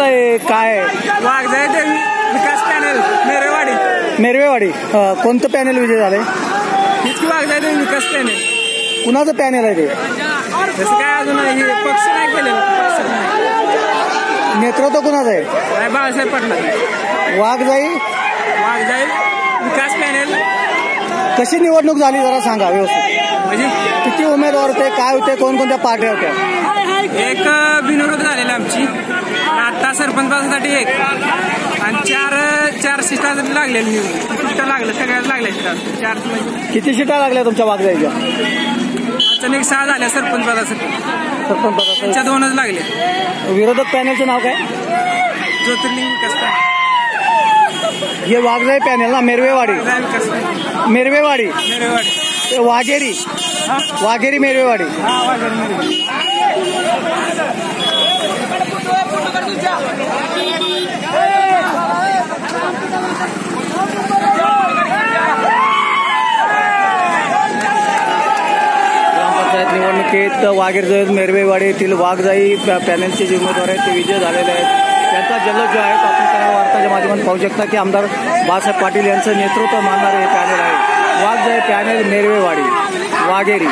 आहे काय वाघजाई देवी विकास पॅनल मेरेवाडी. मेरवेवाडी अं, कोणतं पॅनेल विजय झालंय? हीच की वाघजाई देवी विकास पॅनल. कुणाचं पॅनेल आहे ते? तसं काय अजून हे पक्ष नाही केलेलं. पक्ष नाही. नेतृत्व कुणाचं आहे? काय बाळासाहेब पाटला वाघजाई? वाघजाई विकास पॅनल. कशी निवडणूक झाली जरा सांगा व्यवस्थित. म्हणजे किती उमेदवार होते काय होते कोणकोणत्या पार्ट्या होत्या? एक बिनविरोध आता पदासाठी एक. आणि चार चार सीटा लागलेली. सीटा लागलं सगळ्यात लागल्या सीटा चार म्हणजे किती सीटा लागल्या तुमच्या वाघजाईच्या अचानक सहा झाल्या सरपंच पदासाठी सरपंच दोनच लागले. विरोधक पॅनेलचं नाव काय? ज्योतिर्लिंग विकास हे वाघजाई पॅनेल ना मेरवेवाडी. मेरवेवाडी. वाघेरी. हा वाघेरी मेरवेवाडी. हा वाघेरी मेरेवाडी निवडणुकीत मेरवेवाडी येथील वाघजाई पॅनलचे जे उमेदवार आहेत ते विजय झालेले आहेत. त्यांचा जल्लोष जो आहे तो आपण त्या वार्ताच्या माध्यमातून पाहू शकता की आमदार बाळासाहेब पाटील यांचं नेतृत्व मानणारे हे पॅनल आहे. वाघजाई पॅनल मेरवेवाडी वाघेरी.